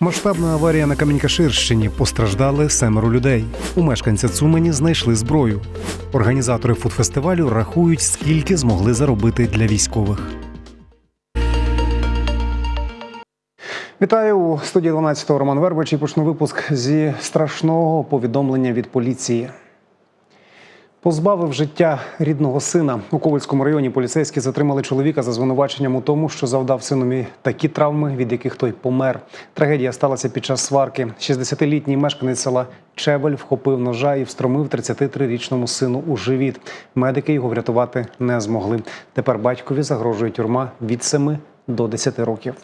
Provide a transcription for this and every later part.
Масштабна аварія на Камінькаширщині постраждали семеро людей. У мешканця Цумені знайшли зброю. Організатори фудфестивалю рахують, скільки змогли заробити для військових. Вітаю у студії 12-го Роман Вербич і почну випуск зі страшного повідомлення від поліції. Позбавив життя рідного сина у Ковальському районі. Поліцейські затримали чоловіка за звинуваченням у тому, що завдав синові такі травми, від яких той помер. Трагедія сталася під час сварки. 60-літній мешканець села Чебель вхопив ножа і встромив 33-річному сину у живіт. Медики його врятувати не змогли. Тепер батькові загрожує тюрма від 7 до 10 років.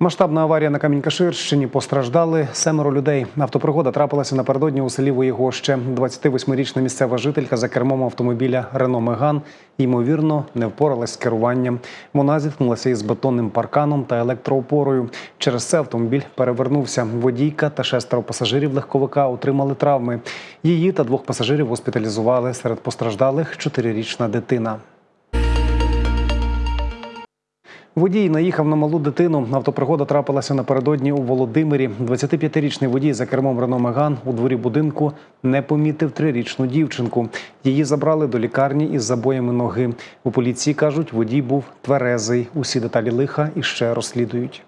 Масштабна аварія на Камінькаширщині постраждали семеро людей. Автопригода трапилася напередодні у селі Воєгоще. 28-річна місцева жителька за кермом автомобіля Рено Меган ймовірно не впоралась з керуванням. Вона зіткнулася із бетонним парканом та електроопорою. Через це автомобіль перевернувся. Водійка та шестеро пасажирів легковика отримали травми. Її та двох пасажирів госпіталізували. Серед постраждалих чотирирічна дитина. Водій наїхав на малу дитину. Автопригода трапилася напередодні у Володимирі. 25-річний водій за кермом Рено Меган у дворі будинку не помітив трирічну дівчинку. Її забрали до лікарні із забоями ноги. У поліції кажуть, водій був тверезий. Усі деталі лиха іще розслідують.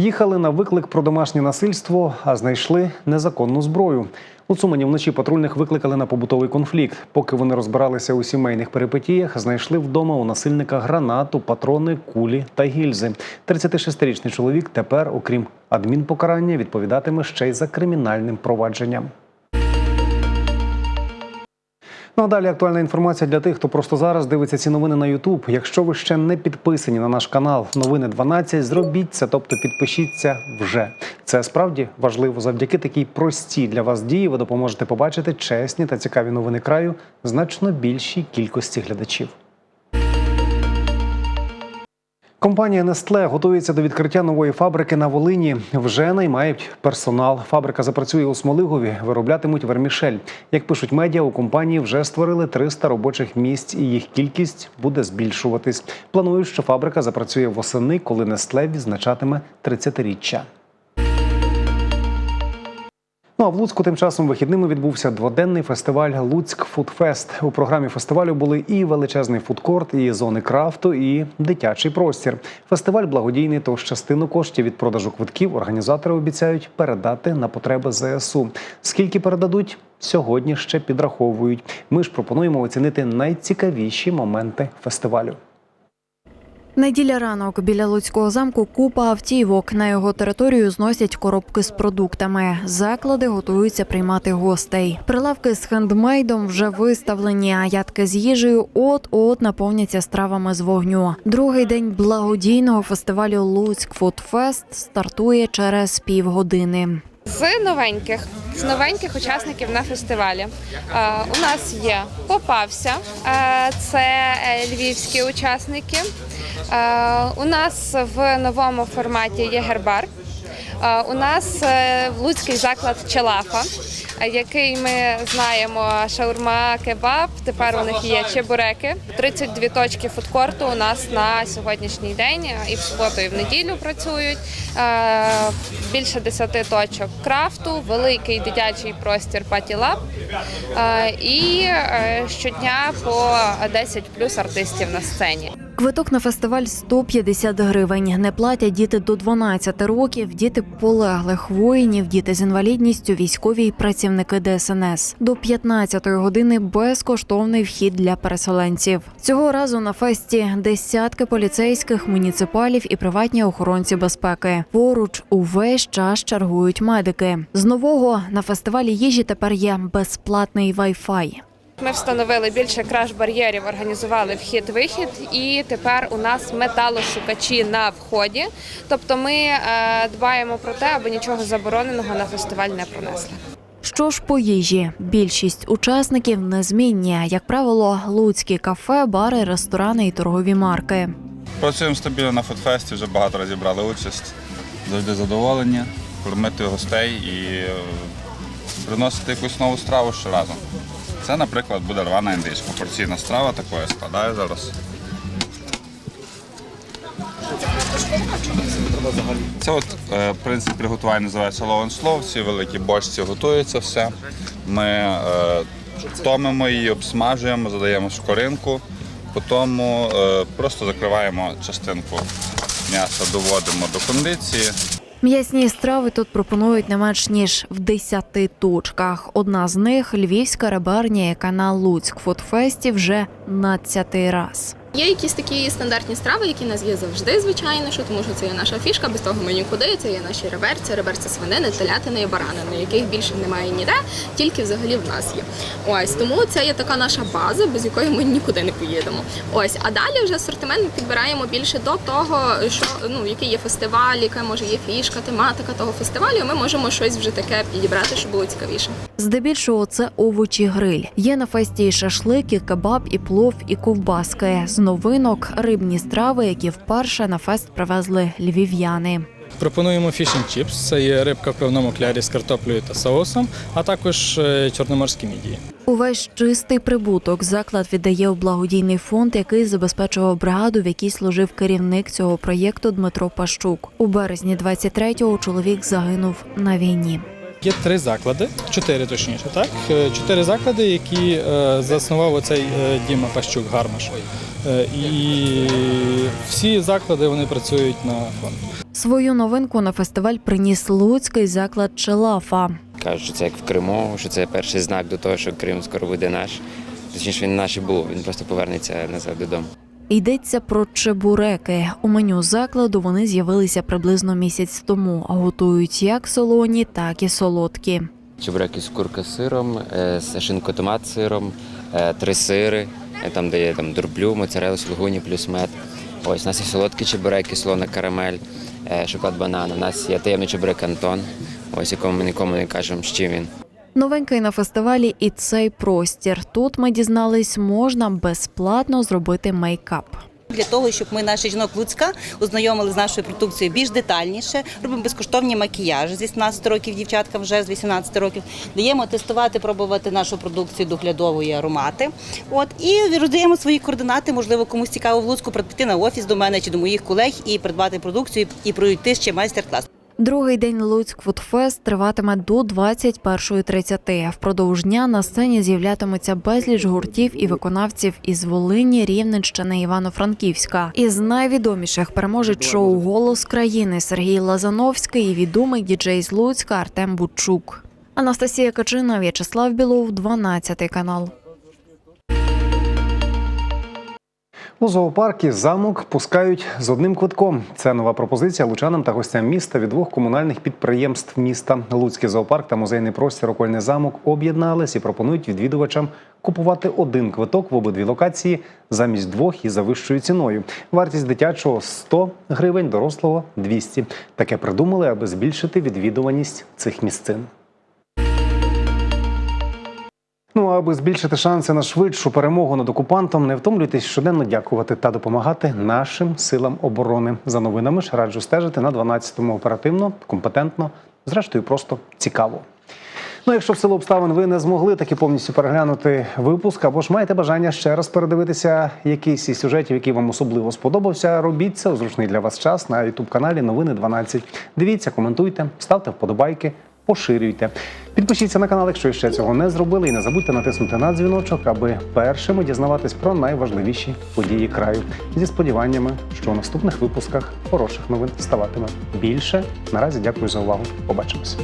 Їхали на виклик про домашнє насильство, а знайшли незаконну зброю. У Цумані вночі патрульних викликали на побутовий конфлікт. Поки вони розбиралися у сімейних перипетіях, знайшли вдома у насильника гранату, патрони, кулі та гільзи. 36-річний чоловік тепер, окрім адмінпокарання, відповідатиме ще й за кримінальним провадженням. Ну а далі актуальна інформація для тих, хто просто зараз дивиться ці новини на Ютуб. Якщо ви ще не підписані на наш канал Новини 12, зробіть це, тобто підпишіться вже. Це справді важливо. Завдяки такій простій для вас дії ви допоможете побачити чесні та цікаві новини краю значно більшій кількості глядачів. Компанія Nestle готується до відкриття нової фабрики на Волині. Вже наймають персонал. Фабрика запрацює у Смолигові, вироблятимуть вермішель. Як пишуть медіа, у компанії вже створили 300 робочих місць, і їх кількість буде збільшуватись. Планують, що фабрика запрацює восени, коли Nestle відзначатиме 30-річчя. Ну а в Луцьку тим часом вихідними відбувся дводенний фестиваль Луцьк Фудфест. У програмі фестивалю були і величезний фудкорт, і зони крафту, і дитячий простір. Фестиваль благодійний, тож частину коштів від продажу квитків організатори обіцяють передати на потреби ЗСУ. Скільки передадуть? Сьогодні ще підраховують. Ми ж пропонуємо оцінити найцікавіші моменти фестивалю. Неділя ранок біля Луцького замку купа автівок. На його територію зносять коробки з продуктами. Заклади готуються приймати гостей. Прилавки з хендмейдом вже виставлені, а ядки з їжею от-от наповняться стравами з вогню. Другий день благодійного фестивалю Луцьк Фудфест стартує через півгодини. З новеньких з новеньких учасників на фестивалі е, у нас є попався, е, це львівські учасники. Е, у нас в новому форматі є гербар. Е, у нас е, луцький заклад Челафа, який ми знаємо шаурма, кебаб. Тепер у них є чебуреки. 32 точки фудкорту у нас на сьогоднішній день е, і в суботу, і в неділю працюють. Е, Більше 10 точок крафту, великий дитячий простір Патілаб і е, щодня по 10 плюс артистів на сцені. Квиток на фестиваль 150 гривень. Не платять діти до 12 років, діти полеглих воїнів, діти з інвалідністю, військові й працівники ДСНС. До 15-ї години безкоштовний вхід для переселенців. Цього разу на фесті десятки поліцейських, муніципалів і приватні охоронці безпеки. Поруч увесь час чергують медики. З нового на фестивалі їжі тепер є безплатний вай-фай. Ми встановили більше краш-бар'єрів, організували вхід-вихід, і тепер у нас металошукачі на вході. Тобто ми е, дбаємо про те, аби нічого забороненого на фестиваль не пронесли. Що ж по їжі? Більшість учасників незмінні, як правило, луцькі кафе, бари, ресторани і торгові марки. Працюємо стабільно на фудфесті, вже багато разів брали участь. Завжди задоволені, кормити гостей і е, приносити якусь нову страву щоразу. Це, наприклад, буде рвана індичка. Порційна страва такою складаю зараз. Це от е, принцип приготування називається low слов. Ці великі бочці готуються все. Ми е, томимо її, обсмажуємо, задаємо шкоринку, потім е, просто закриваємо частинку м'яса, доводимо до кондиції. М'ясні страви тут пропонують не менш ніж в 10 точках. Одна з них львівська реберня, яка на Луцьк Фудфесті вже 12 раз. Є якісь такі стандартні страви, які в нас є завжди, звичайно, що тому що це є наша фішка, без того ми нікуди. Це є наші реберці, реберці свинини, телятини і баранини, яких більше немає ніде, тільки взагалі в нас є. Ось тому це є така наша база, без якої ми нікуди не поїдемо. Ось, а далі вже асортимент ми підбираємо більше до того, що ну який є фестиваль, яка може є фішка, тематика того фестивалю. Ми можемо щось вже таке підібрати, щоб було цікавіше. Здебільшого це овочі гриль. Є на фесті і шашлик, і кебаб, і плов, і ковбаски. З новинок рибні страви, які вперше на фест привезли львів'яни. Пропонуємо фішн чіпс. Це є рибка в певному клярі з картоплею та соусом, а також е, чорноморські мідії. Увесь чистий прибуток заклад віддає у благодійний фонд, який забезпечував бригаду, в якій служив керівник цього проєкту Дмитро Пащук. У березні 23-го чоловік загинув на війні. Є три заклади, чотири точніше, так? Е, Чотири заклади, які е, заснував оцей е, Діма Пащук Гармаш. І всі заклади вони працюють на фонд. Свою новинку на фестиваль приніс луцький заклад Челафа. Кажуть, що це як в Криму, що це перший знак до того, що Крим скоро буде наш. Точніше, він наш і був, він просто повернеться назад додому. Йдеться про чебуреки. У меню закладу вони з'явилися приблизно місяць тому, готують як солоні, так і солодкі. Чебуреки з курка з сиром, е, з шинко-томат сиром, е, три сири, е, там де є там дурблю, моцарелла, сулугуні плюс мед. Ось у нас є солодкі чебуреки, солона карамель, шоколад банан. У нас є таємний чебурек Антон, ось якому ми нікому не кажемо, з чим він. Новенький на фестивалі і цей простір. Тут ми дізнались, можна безплатно зробити мейкап. Для того, щоб ми наших жінок Луцька ознайомили з нашою продукцією більш детальніше, робимо безкоштовні макіяжі з 18 років, дівчаткам вже з 18 років. Даємо тестувати, пробувати нашу продукцію доглядову і аромати. От і роздаємо свої координати. Можливо, комусь цікаво в Луцьку прийти на офіс до мене чи до моїх колег і придбати продукцію і пройти ще майстер-клас. Другий день Луцьк Фудфест триватиме до 21.30. Впродовж дня на сцені з'являтимуться безліч гуртів і виконавців із Волині, Рівненщини, Івано-Франківська. Із найвідоміших переможець шоу Голос країни Сергій Лазановський і відомий діджей з Луцька Артем Бучук. Анастасія Качина, В'ячеслав Білов, 12 канал. У зоопарки замок пускають з одним квитком. Це нова пропозиція лучанам та гостям міста від двох комунальних підприємств міста. Луцький зоопарк та музейний простір Окольний замок об'єднались і пропонують відвідувачам купувати один квиток в обидві локації замість двох і за вищою ціною. Вартість дитячого 100 гривень, дорослого 200. Таке придумали, аби збільшити відвідуваність цих місцин. Ну аби збільшити шанси на швидшу перемогу над окупантом, не втомлюйтесь щоденно дякувати та допомагати нашим силам оборони. За новинами ж раджу стежити на 12-му оперативно, компетентно, зрештою, просто цікаво. Ну, якщо в силу обставин ви не змогли таки повністю переглянути випуск, або ж маєте бажання ще раз передивитися якийсь із сюжетів, який вам особливо сподобався, робіть це у зручний для вас час на youtube каналі Новини 12. Дивіться, коментуйте, ставте вподобайки, поширюйте. Підпишіться на канал, якщо ще цього не зробили, і не забудьте натиснути на дзвіночок, аби першими дізнаватись про найважливіші події краю. Зі сподіваннями, що у наступних випусках хороших новин ставатиме більше. Наразі дякую за увагу. Побачимось.